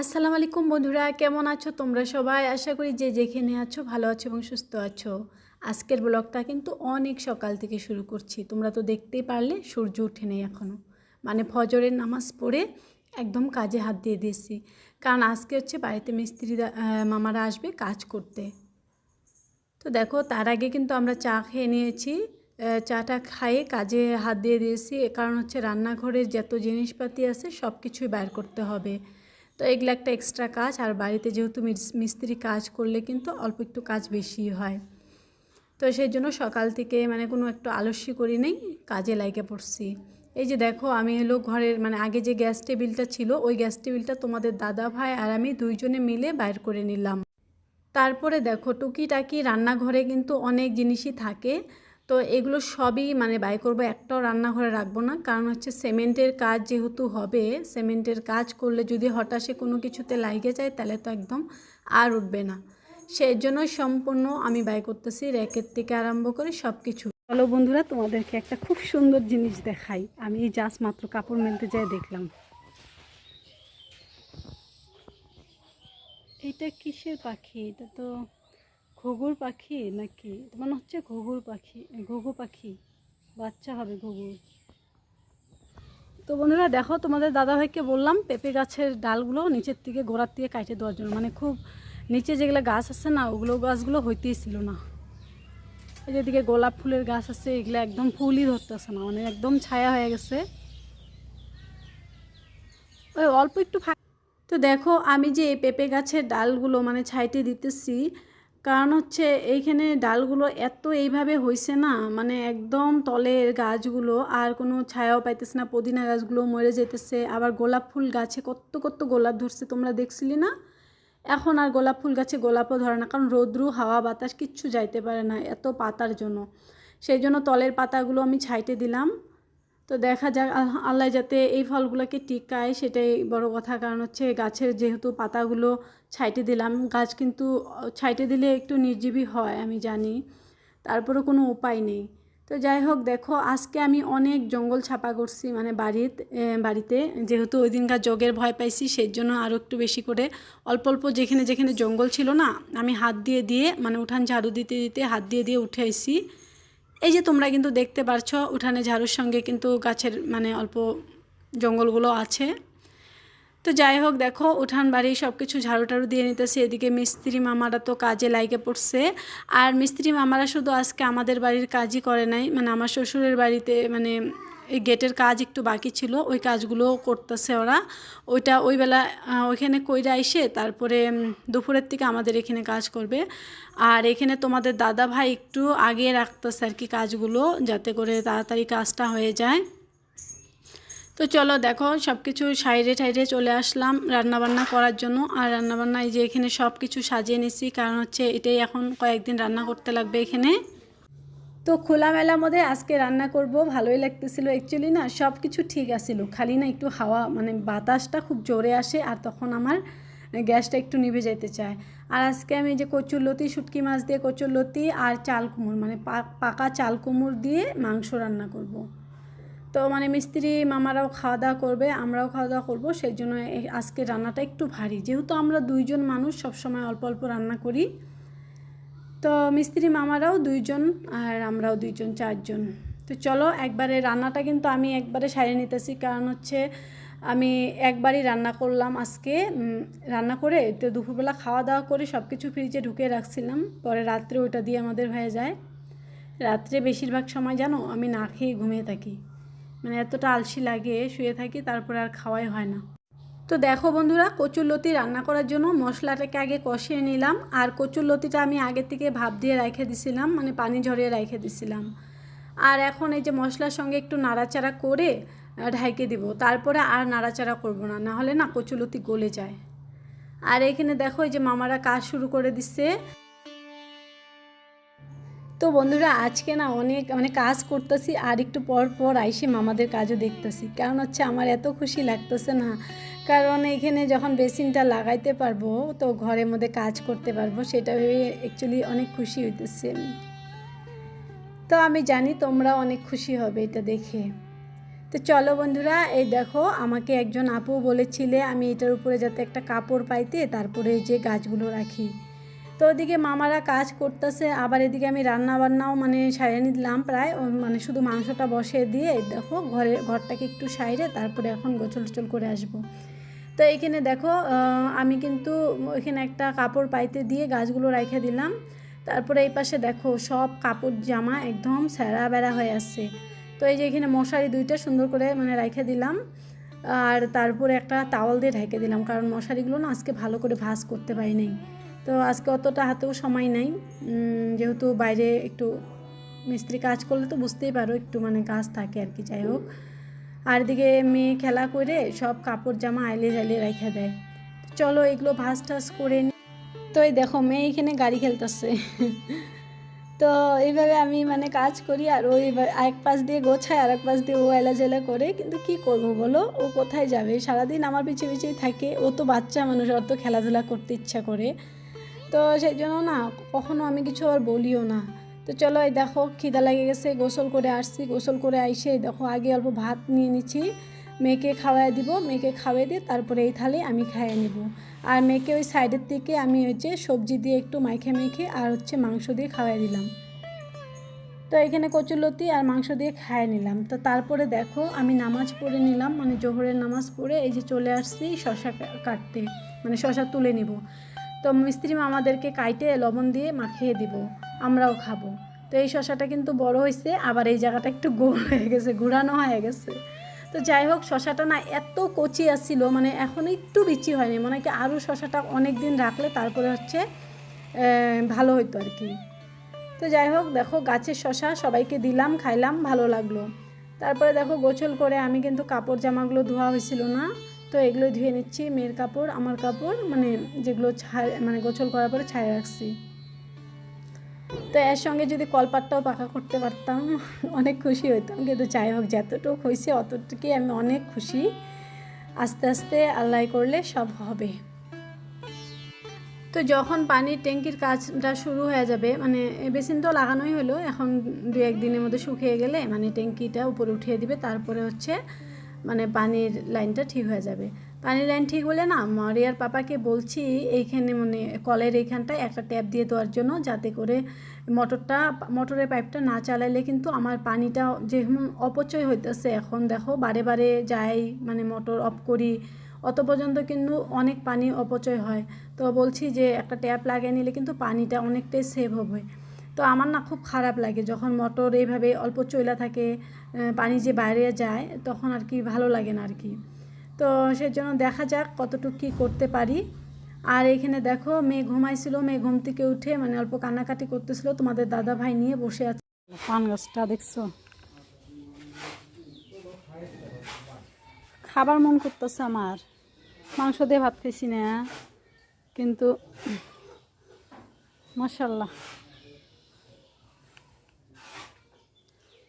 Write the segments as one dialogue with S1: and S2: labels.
S1: আসসালামু আলাইকুম বন্ধুরা, কেমন আছো তোমরা সবাই? আশা করি যে যেখানে আছো ভালো আছো এবং সুস্থ আছো। আজকের ব্লগটা কিন্তু অনেক সকাল থেকে শুরু করছি। তোমরা তো দেখতেই পারলে, সূর্য উঠে নেই এখনও মানে ফজরের নামাজ পড়ে একদম কাজে হাত দিয়ে দিয়েছি। কারণ আজকে হচ্ছে বাড়িতে মিস্ত্রি মামারা আসবে কাজ করতে। তো দেখো, তার আগে কিন্তু আমরা চা খেয়ে নিয়েছি। চাটা খাইয়ে কাজে হাত দিয়ে দিয়েছি। কারণ হচ্ছে রান্নাঘরের যত জিনিসপাতি আছে সব কিছুই বাইর করতে হবে। তো এগুলো একটা এক্সট্রা কাজ। আর বাড়িতে যেহেতু মিস- মিস্ত্রি কাজ করলে কিন্তু অল্প একটু কাজ বেশি হয়। তো সেই জন্য সকাল থেকে মানে কোনো একটু আলস্য করি নেই, কাজে লাইকে পড়ছি। এই যে দেখো, আমি হলো ঘরের মানে আগে যে গ্যাস টেবিলটা ছিল, ওই গ্যাস টেবিলটা তোমাদের দাদা ভাই আর আমি দুইজনে মিলে বাইর করে নিলাম। তারপরে দেখো, টুকিটাকি রান্নাঘরে কিন্তু অনেক জিনিসই থাকে। তো এগুলো সবই মানে বাই করব, একটাও রান্নাঘরে রাখব না। কারণ হচ্ছে সিমেন্টের কাজ যেহেতু হবে, সিমেন্টের কাজ করলে যদি হঠাৎ কোনো কিছুতে লাগে যায়, তাহলে তো একদম আর উঠবে না। সেই জন্য সম্পূর্ণ আমি বাই করতেছি, র্যাকের থেকে আরম্ভ করে সব কিছু চলো বন্ধুরা, তোমাদেরকে একটা খুব সুন্দর জিনিস দেখাই। আমি এই জাস্ট মাত্র কাপড় মেলতে যাই, দেখলাম। এটা কিসের পাখি? এটা তো ঘুঘুর পাখি নাকি? মনে হচ্ছে ঘুঘুর পাখি, ঘুঘু পাখি। বাচ্চা হবে ঘুঘুর। তো বন্ধুরা, দেখো তোমাদের দাদাভাইকে বললাম, পেঁপে গাছের ডালগুলো নিচের থেকে গোড়ার থেকে কাটে দেওয়ার জন্য। মানে খুব নিচে যেগুলো গাছ আছে না, ওগুলো গাছগুলো হইতেই ছিল না। যেদিকে গোলাপ ফুলের গাছ আছে, এগুলো একদম ফুলই ধরতেছে না মানে একদম ছায়া হয়ে গেছে। ওই অল্প একটু তো দেখো, আমি যে পেঁপে গাছের ডালগুলো মানে ছাইটে দিতেছি কারণ হচ্ছে এইখানে ডালগুলো এত এইভাবে হয়েছে না মানে একদম তলের গাছগুলো আর কোনো ছায়াও পাইতেছে না, পুদিনা গাছগুলো মরে যেতেছে আবার গোলাপ ফুল গাছে কত কত গোলাপ ধরছে তোমরা দেখছিলি না? এখন আর গোলাপ ফুল গাছে গোলাপও ধরে না, কারণ রৌদ্রু, হাওয়া, বাতাস কিচ্ছু যাইতে পারে না এত পাতার জন্য। সেই জন্য তলের পাতাগুলো আমি ছাইটে দিলাম। তো দেখা যাক আল- আল্লাহ যাতে এই ফলগুলোকে টিকায়, সেটাই বড় কথা। কারণ হচ্ছে গাছের যেহেতু পাতাগুলো ছাইটে দিলাম, গাছ কিন্তু ছাইটে দিলে একটু নির্জীবী হয়, আমি জানি। তারপরে কোনো উপায় নেই। তো যাই হোক, দেখো, আজকে আমি অনেক জঙ্গল ছাপা করছি মানে বাড়িতে বাড়িতে। যেহেতু ওই দিনকার যোগের ভয় পাইছি সেই জন্য আরও একটু বেশি করে। অল্প অল্প যেখানে যেখানে জঙ্গল ছিল না, আমি হাত দিয়ে দিয়ে মানে উঠান ঝাড়ু দিতে দিতে হাত দিয়ে দিয়ে উঠে আইছি। এই যে তোমরা কিন্তু দেখতে পারছ উঠানে ঝাড়ুর সঙ্গে কিন্তু গাছের মানে অল্প জঙ্গলগুলো আছে। তো যাই হোক, দেখো, উঠান বাড়ি সব কিছু ঝাড়ু টাড়ু দিয়ে নিতেছে। এদিকে মিস্ত্রি মামারা তো কাজে লাইগে পড়ছে। আর মিস্ত্রি মামারা শুধু আজকে আমাদের বাড়ির কাজই করে নাই মানে আমার শ্বশুরের বাড়িতে মানে এই গেটের কাজ একটু বাকি ছিল, ওই কাজগুলো করতেছে ওরা। ওইটা ওই বেলা ওইখানে কইরা এসে তারপরে দুপুরের থেকে আমাদের এখানে কাজ করবে। আর এখানে তোমাদের দাদা ভাই একটু আগে রাখতেছে আর কি কাজগুলো, যাতে করে তাড়াতাড়ি কাজটা হয়ে যায়। তো চলো দেখো সব কিছু সাইডে টাইডে চলে আসলাম রান্নাবান্না করার জন্য। আর রান্নাবান্না এই যে এখানে সব কিছু সাজিয়ে নিছি, কারণ হচ্ছে এটাই এখন কয়েকদিন রান্না করতে লাগবে এখানে। তো খোলামেলার মধ্যে আজকে রান্না করব, ভালোই লাগতেছিল। অ্যাকচুয়ালি না সব কিছু ঠিক আছিল। খালি না একটু হাওয়া মানে বাতাসটা খুব জোরে আসে আর তখন আমার গ্যাসটা একটু নিভে যেতে চায়। আর আজকে আমি যে কচুরলতি শুটকি মাছ দিয়ে কচুরলতি আর চাল কুমড় মানে পাকা চাল কুমড় দিয়ে মাংস রান্না করব। তো মানে মিস্ত্রি মামারাও খাওয়া দাওয়া করবে, আমরাও খাওয়া দাওয়া করব, সেই জন্য আজকে রান্নাটা একটু ভারী। যেহেতু আমরা দুইজন মানুষ সবসময় অল্প অল্প রান্না করি তো মিস্ত্রি মামারাও দুইজন আর আমরাও দুইজন, চারজন। তো চলো একবারে রান্নাটা কিন্তু আমি একবারে সারিয়ে নিতেছি, কারণ হচ্ছে আমি একবারই রান্না করলাম আজকে। রান্না করে তো দুপুরবেলা খাওয়া দাওয়া করে সব কিছু ফ্রিজে ঢুকে রাখছিলাম, পরে রাত্রে ওটা দিয়ে আমাদের হয়ে যায়। রাত্রে বেশিরভাগ সময় জানো আমি না খেয়ে ঘুমিয়ে থাকি। মানে এতটা আলসি লাগে, শুয়ে থাকি, তারপরে আর খাওয়াই হয় না। তো দেখো বন্ধুরা, কচুর লতি রান্না করার জন্য মশলাটাকে আগে কষিয়ে নিলাম। আর কচুর লতিটা আমি আগে থেকে ভাপ দিয়ে রেখে দিছিলাম মানে পানি ঝরিয়ে রেখে দিছিলাম। আর এখন এই যে মশলার সঙ্গে একটু নাড়াচাড়া করে ঢাইকে দিব। তারপরে আর নাড়াচাড়া করব না না হলে না কচুর লতি গলে যায়। আর এখানে দেখো এই যে মামারা কাজ শুরু করে দিচ্ছে। তো বন্ধুরা, আজকে না অনেক মানে কাজ করতেছি আর একটু পর পর আইসে মামাদের কাজও দেখতেছি। কারণ হচ্ছে আমার এত খুশি লাগতেছে না। কারণ এখানে যখন বেসিনটা লাগাইতে পারব, তো ঘরের মধ্যে কাজ করতে পারব, সেটা ভেবে অ্যাকচুয়ালি অনেক খুশি হইতেছি আমি। তো আমি জানি তোমরা অনেক খুশি হবে এটা দেখে। তো চলো বন্ধুরা, এই দেখো আমাকে একজন আপু বলেছিলে আমি এটার উপরে যাতে একটা কাপড় পাইতে, তারপরে যে গাছগুলো রাখি। তো ওদিকে মামারা কাজ করতেছে, আবার এদিকে আমি রান্না বান্নাও মানে সারিয়ে নিলাম প্রায়। মানে শুধু মাংসটা বসিয়ে দিয়ে দেখো ঘরে, ঘরটাকে একটু সাইরে তারপরে এখন গোছল টোছল করে আসব। তো এইখানে দেখো আমি কিন্তু ওইখানে একটা কাপড় পাইতে দিয়ে গাছগুলো রেখে দিলাম। তারপরে এই পাশে দেখো সব কাপড় জামা একদম স্যারা বেড়া হয়ে আসছে তো এই যে এখানে মশারি দুইটা সুন্দর করে মানে রেখে দিলাম। আর তারপরে একটা তাওয়াল দিয়ে ঢেকে দিলাম, কারণ মশারিগুলো না আজকে ভালো করে ভাঁজ করতে পারি তো আজকে অতটা হাতেও সময় নাই। যেহেতু বাইরে একটু মিস্ত্রি কাজ করলে তো বুঝতেই পারো একটু মানে কাজ থাকে আর কি, যাই হোক। আর এদিকে মেয়ে খেলা করে সব কাপড় জামা আইলে জাইলে রেখে দেয়। চলো এগুলো ভাস টাজ করে নি। তো এই দেখো মেয়ে এখানে গাড়ি খেলতেছে। তো এইভাবে আমি মানে কাজ করি আর ওই এক পাশ দিয়ে গোছায় আর এক পাশ দিয়ে ও এলা জেলা করে। কিন্তু কি করব বলো? ও কোথায় যাবে? সারাদিন আমার পিছিয়ে পিছিয়েই থাকে। ও তো বাচ্চা মানুষ, ওর তো খেলাধুলা করতে ইচ্ছা করে। তো সেই জন্য না, কখনো আমি কিছু আর বলিও না। তো চলো এই দেখো, খিদা লেগে গেছে, গোসল করে আসছি। গোসল করে আইসে দেখো, আগে অল্প ভাত নিয়ে নিচ্ছি। মেয়েকে খাওয়াই দিব, মেয়েকে খাওয়াই দিয়ে তারপরে এই থালে আমি খাইয়ে নিব। আর মেয়েকে ওই সাইডের থেকে আমি যে সবজি দিয়ে একটু মাইখে মেখে আর হচ্ছে মাংস দিয়ে খাওয়াই দিলাম। তো এখানে কচুলতি আর মাংস দিয়ে খাইয়ে নিলাম। তো তারপরে দেখো, আমি নামাজ পড়ে নিলাম মানে জোহরের নামাজ পড়ে এই যে চলে আসছি শশা কাটতে মানে শশা তুলে নিব। তো মিস্ত্রি আমাদেরকে কাইটে লবণ দিয়ে মাখিয়ে দিব, আমরাও খাব। তো এই শশাটা কিন্তু বড় হয়েছে আবার এই জায়গাটা একটু গোল হয়ে গেছে, ঘুরানো হয়ে গেছে। তো যাই হোক, শশাটা না এত কচি আসছিল মানে এখন একটু বিচি হয়নি, মনে কি আরও শশাটা অনেক দিন রাখলে তারপরে হচ্ছে ভালো হতো আর কি। তো যাই হোক, দেখো গাছের শশা সবাইকে দিলাম, খাইলাম, ভালো লাগল। তারপরে দেখো গোছল করে আমি কিন্তু কাপড় জামাগুলো ধোয়া হয়েছিল না। তো এগুলো ধুয়ে নিচ্ছি, মেয়ের কাপড়, আমার কাপড় মানে যেগুলো ছাই মানে গোছল করার পরে ছাই রাখছি। তো এর সঙ্গে যদি কলপাটটাও পাকা করতে পারতাম, অনেক খুশি হইতাম। কিন্তু যাই হোক, যতটুকু হয়েছে অতটুকুই আমি অনেক খুশি। আস্তে আস্তে আল্লাহ করলে সব হবে। তো যখন পানির ট্যাঙ্কির কাজটা শুরু হয়ে যাবে মানে বেসিন তো লাগানোই হলো, এখন দু একদিনের মধ্যে শুকিয়ে গেলে মানে ট্যাঙ্কিটা উপরে উঠিয়ে দিবে, তারপরে হচ্ছে মানে পানির লাইনটা ঠিক হয়ে যাবে। পানির লাইন ঠিক হলে না মারিয়ার পাপাকে বলছি এইখানে মানে কলের এইখানটায় একটা ট্যাপ দিয়ে দেওয়ার জন্য যাতে করে মোটরটা, মোটরের পাইপটা না চালাইলে কিন্তু আমার পানিটা যেমন অপচয় হইতেছে। এখন দেখো বারে বারে যাই মানে মোটর অফ করি, অত পর্যন্ত কিন্তু অনেক পানি অপচয় হয়। তো বলছি যে একটা ট্যাপ লাগিয়ে নিলে কিন্তু পানিটা অনেকটাই সেভ হবে। তো আমার না খুব খারাপ লাগে যখন মোটর এইভাবে অল্প চইলা থাকে পানি যে বাইরে যায়, তখন আর কি ভালো লাগে না আর কি। তো সেজন্য দেখা যাক কতটুকু কী করতে পারি। আর এখানে দেখো, মেয়ে ঘুমাইছিল, মেয়ে ঘুম থেকে উঠে মানে অল্প কান্নাকাটি করতেছিল, তোমাদের দাদা ভাই নিয়ে বসে আছে। পান গাছটা দেখছ? খাবার মন করতেছে আমার। মাংস দিয়ে ভাত খাইছি না, কিন্তু মাসাল্লাহ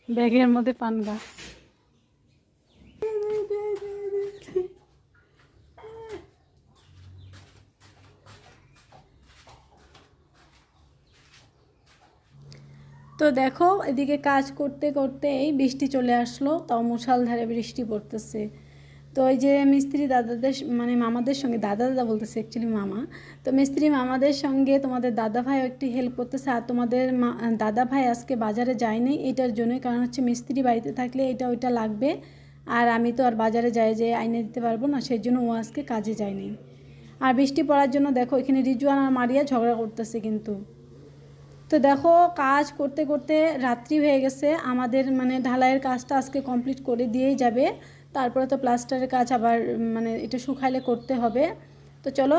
S1: ব্যাগের মধ্যে পান গাছ। তো দেখো, এদিকে কাজ করতে করতে এই বৃষ্টি চলে আসলো, তাও মুষালধারে বৃষ্টি পড়তেছে। তো ওই যে মিস্ত্রি দাদাদের মানে মামাদের সঙ্গে, দাদা দাদা বলতেছে অ্যাকচুয়ালি মামা। তো মিস্ত্রি মামাদের সঙ্গে তোমাদের দাদা ভাই একটি হেল্প করতেছে আর তোমাদের দাদা ভাই আজকে বাজারে যায়নি এটার জন্যই, কারণ হচ্ছে মিস্ত্রি বাড়িতে থাকলে এটা ওইটা লাগবে। আর আমি তো আর বাজারে যাই, যে আইনে দিতে পারব না সেই জন্য ও আজকে কাজে যায়নি। আর বৃষ্টি পড়ার জন্য দেখো, এখানে রিজুয়ান আর মারিয়া ঝগড়া করতেছে কিন্তু। তো দেখো, কাজ করতে করতে রাত্রি হয়ে গেছে, আমাদের মানে ঢালাইয়ের কাজটা আজকে কমপ্লিট করে দিয়েই যাবে। তারপরে তো প্লাস্টারের কাজ আবার মানে এটা শুকাইলে করতে হবে। তো চলো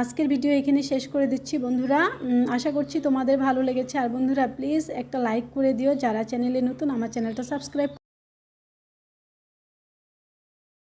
S1: আজকের ভিডিও এখানে শেষ করে দিচ্ছি বন্ধুরা। আশা করছি তোমাদের ভালো লেগেছে। আর বন্ধুরা প্লিজ একটা লাইক করে দিও। যারা চ্যানেলে নতুন, আমার চ্যানেলটা সাবস্ক্রাইব